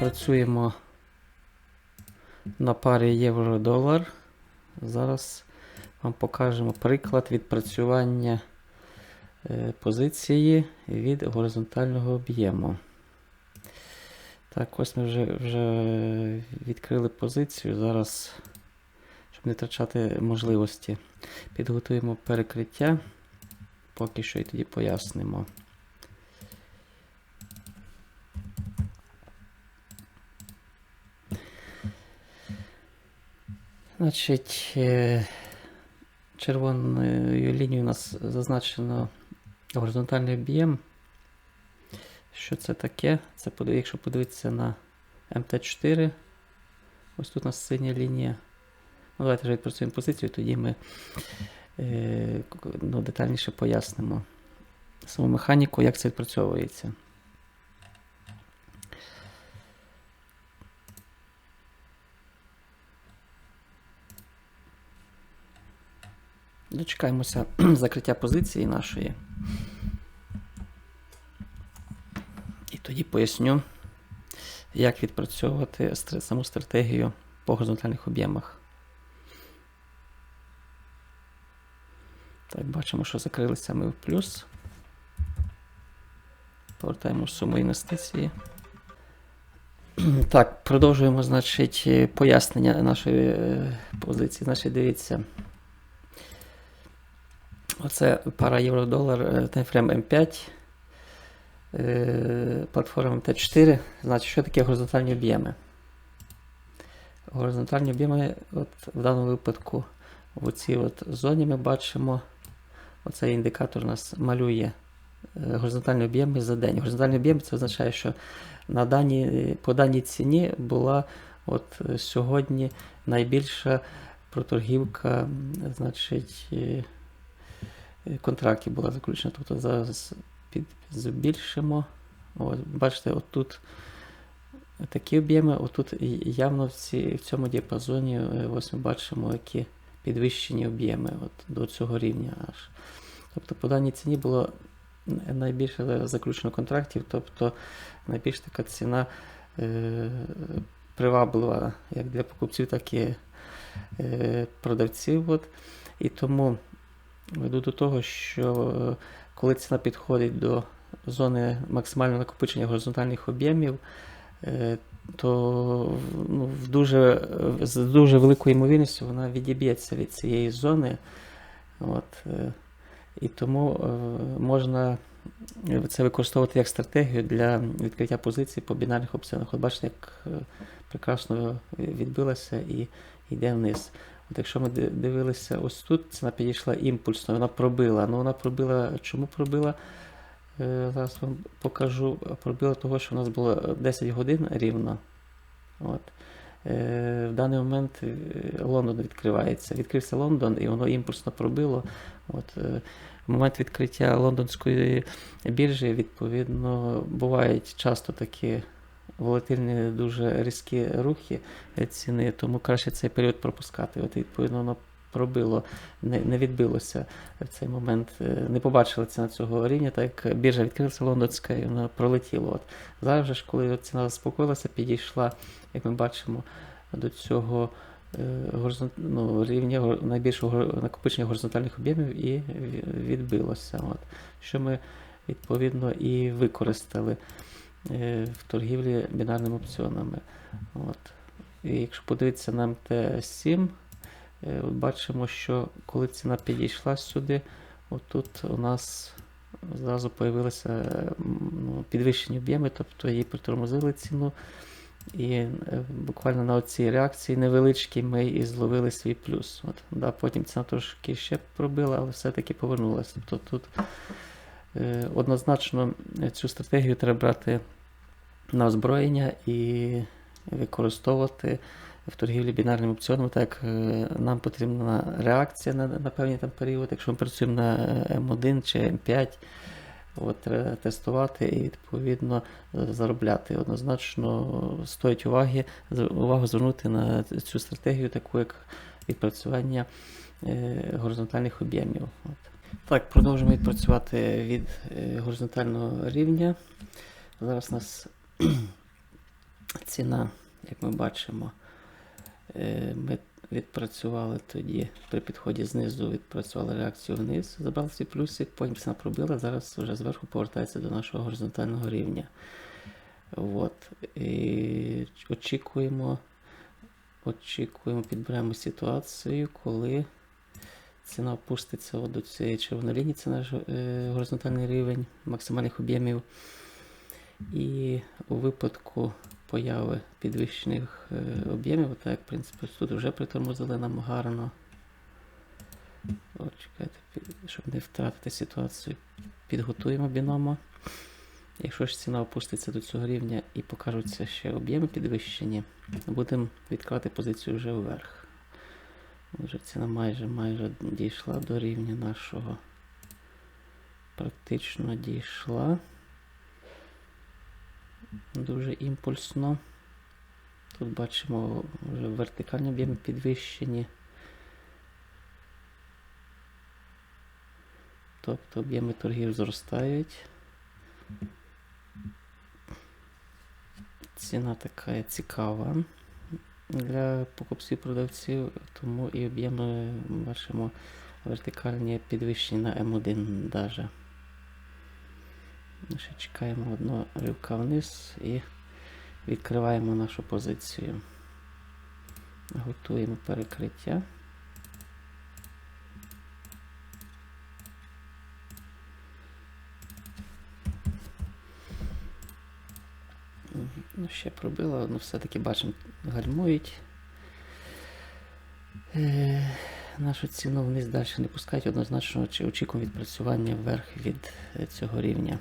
Працюємо на парі євро-долар. Зараз вам покажемо приклад відпрацювання е, позиції від горизонтального об'єму. Так, ось ми вже, вже відкрили позицію. Зараз, щоб не втрачати можливості, підготуємо перекриття. Поки що і тоді пояснимо. Значить, е, червоною лінією у нас зазначено горизонтальний об'єм. Що це таке? Це, якщо подивитися на МТ4, ось тут у нас синя лінія. Ну, давайте вже відпрацюємо позицію, тоді ми е, ну, детальніше пояснимо саму механіку, як це відпрацьовується. Дочекаємося закриття позиції нашої. І тоді поясню, як відпрацьовувати саму стратегію по горизонтальних об'ємах. Так, бачимо, що закрилися ми в плюс. Повертаємо суму інвестиції. Так, продовжуємо, значить, пояснення нашої е, позиції. Значить, дивіться. Оце пара євро-долар е, таймфрейм М5. е, Платформа Т4. Значить, що таке горизонтальні об'єми? Горизонтальні об'єми, от в даному випадку, в цій от зоні ми бачимо, оцей індикатор у нас малює е, горизонтальні об'єми за день. Горизонтальний об'єм це означає, що на даній, по даній ціні була от сьогодні найбільша проторгівка, значить, контрактів була заключена. Тобто зараз під, збільшимо. Ось, бачите, отут такі об'єми, отут явно в, ці, в цьому діапазоні е, ось ми бачимо, які підвищені об'єми от, до цього рівня аж. Тобто по даній ціні було найбільше заключено контрактів, тобто найбільш така ціна е, приваблива як для покупців, так і е, продавців. От. І тому веду до того, що е, коли ціна підходить до зони максимального накопичення горизонтальних об'ємів, е, то ну, в дуже, з дуже великою ймовірністю вона відіб'ється від цієї зони. От, е, і тому можна це використовувати як стратегію для відкриття позицій по бінарних опціонах. От бачите, як прекрасно відбилася і йде вниз. От якщо ми дивилися ось тут, ціна підійшла імпульсно, вона пробила. Ну вона пробила. Чому пробила? Е, Зараз вам покажу. Пробила того, що у нас було 10 годин рівно. От. Е, В даний момент е, Лондон відкривається. Відкрився Лондон і воно імпульсно пробило. От, в момент відкриття лондонської біржі, відповідно, бувають часто такі волатильні, дуже різкі рухи ціни, тому краще цей період пропускати. От, відповідно, воно пробило, не, не відбилося в цей момент. е, Не побачила ціна цього рівня, так як біржа відкрилася лондонська і воно пролетіло. От. Зараз ж, коли ціна заспокоїлася, підійшла, як ми бачимо, до цього е, ну, рівня найбільшого накопичення горизонтальних об'ємів і відбилося. От. Що ми відповідно і використали в торгівлі бінарними опціонами. От. І якщо подивитися на МТ7, е, бачимо, що коли ціна підійшла сюди, отут у нас зразу появилися е, ну, підвищені об'єми, тобто її притормозили ціну. І е, буквально на цій реакції невеличкій ми і зловили свій плюс. От, да, потім ціна трошки ще пробила, але все-таки повернулася. Тобто тут е, однозначно е, цю стратегію треба брати на озброєння і використовувати в торгівлі бінарним опціоном, так е, нам потрібна реакція на, на певний там період. Якщо ми працюємо на е, М1 чи М5, от, треба тестувати і відповідно е, заробляти. Однозначно стоїть уваги, увагу звернути на цю стратегію, таку як відпрацювання е, горизонтальних об'ємів. От. Так, продовжуємо відпрацювати від е, горизонтального рівня. Зараз у нас ціна, як ми бачимо, е, ми відпрацювали тоді при підході знизу, відпрацювали реакцію вниз, забрали свій плюсик, потім ціна пробила, зараз вже зверху повертається до нашого горизонтального рівня. От. І очікуємо, очікуємо, підберемо ситуацію, коли ціна опуститься до цієї червоної лінії, це наш е, горизонтальний рівень максимальних об'ємів. І у випадку появи підвищених е, об'ємів, так, в принципі, тут вже притормозили нам гарно. От, чекайте, щоб не втратити ситуацію, підготуємо біномо. Якщо ж ціна опуститься до цього рівня і покажуться ще об'єми підвищені, будемо відкривати позицію вже вверх. Вже ціна майже майже дійшла до рівня нашого. Практично дійшла. Дуже імпульсно. Тут бачимо вже вертикальні об'єми підвищені. Тобто об'єми торгів зростають. Ціна така цікава для покупців-продавців, тому і об'єми бачимо вертикальні підвищені на М1 даже. Ще чекаємо одного ривка вниз і відкриваємо нашу позицію. Готуємо перекриття. Ну, ще пробило, ну все-таки бачимо, гальмують. Е, нашу ціну вниз далі не пускають, однозначно чи очікуємо відпрацювання вверх від е, цього рівня.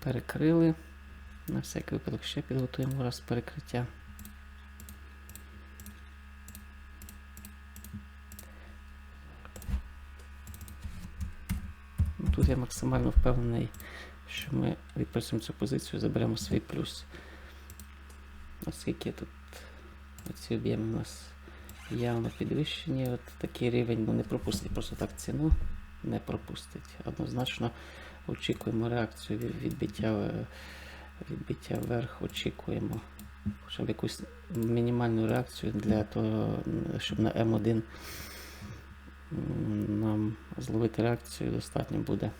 Перекрили. На всякий випадок ще підготуємо раз перекриття. Ну, Тут я максимально впевнений, що ми відпрацюємо цю позицію, заберемо свій плюс. Оскільки тут ці об'єми у нас явно підвищені, от такий рівень ну, не пропустить просто так ціну, не пропустить. Однозначно очікуємо реакцію відбиття, е, відбиття вверх, очікуємо хоча б якусь мінімальну реакцію для того, щоб на М1 нам зловити реакцію достатньо буде.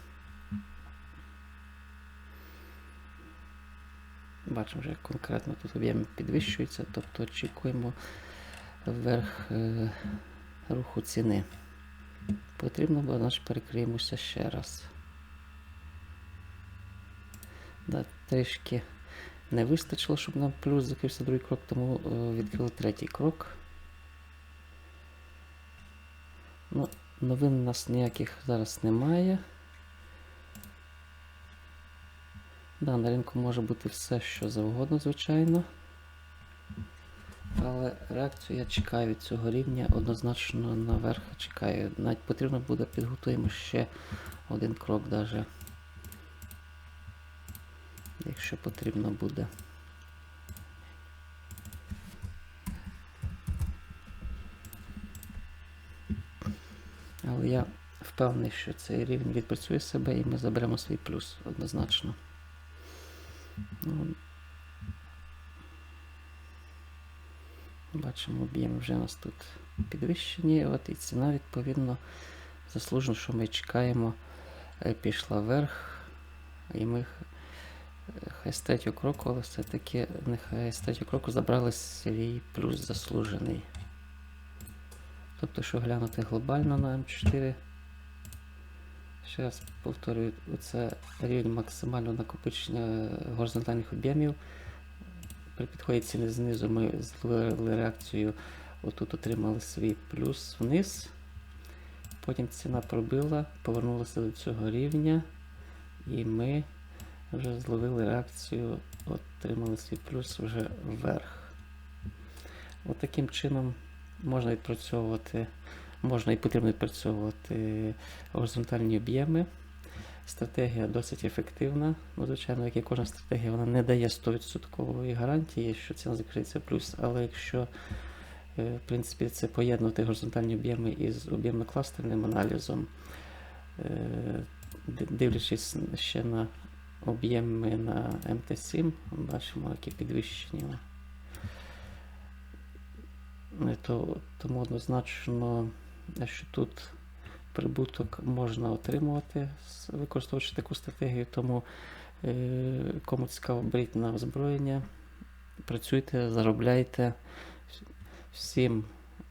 Бачимо вже конкретно тут об'єми підвищуються, тобто очікуємо вверх е, руху ціни. Потрібно було, значить перекриємося ще раз. Да, трішки не вистачило, щоб нам плюс закрився другий крок, тому е, відкрили третій крок. Ну, новин у нас ніяких зараз немає. Да, на ринку може бути все, що завгодно, звичайно. Але реакцію я чекаю від цього рівня однозначно наверх чекаю. Навіть потрібно буде, підготуємо ще один крок, даже, якщо потрібно буде. Але я впевнений, що цей рівень відпрацює себе і ми заберемо свій плюс однозначно. Ну, Бачимо, об'єми вже у нас тут підвищені. От і ціна, відповідно, заслужено, що ми чекаємо, е, пішла вверх. І ми е, хай з третього кроку, але все-таки нехай з третього кроку забрали свій плюс заслужений. Тобто, що глянути глобально на М4. Ще раз повторюю, це рівень максимального накопичення горизонтальних об'ємів. При підході ціни знизу ми зловили реакцію, отут отримали свій плюс вниз. Потім ціна пробила, повернулася до цього рівня, і ми вже зловили реакцію, отримали свій плюс вже вверх. От чином можна відпрацьовувати, можна і потрібно відпрацьовувати горизонтальні об'єми. Стратегія досить ефективна. Ну, звичайно, як і кожна стратегія, вона не дає 100% гарантії, що ціна закриється плюс. Але якщо е, в принципі, це поєднувати горизонтальні об'єми із об'ємно-кластерним аналізом, е, дивлячись ще на об'єми на МТ7. Бачимо, які підвищені. Е, То, тому однозначно, що тут прибуток можна отримувати, використовуючи таку стратегію. Тому е, кому цікаво, беріть на озброєння, працюйте, заробляйте. Всім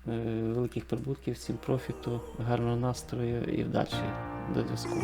е, великих прибутків, всім профіту, гарного настрою і вдачі. До зв'язку.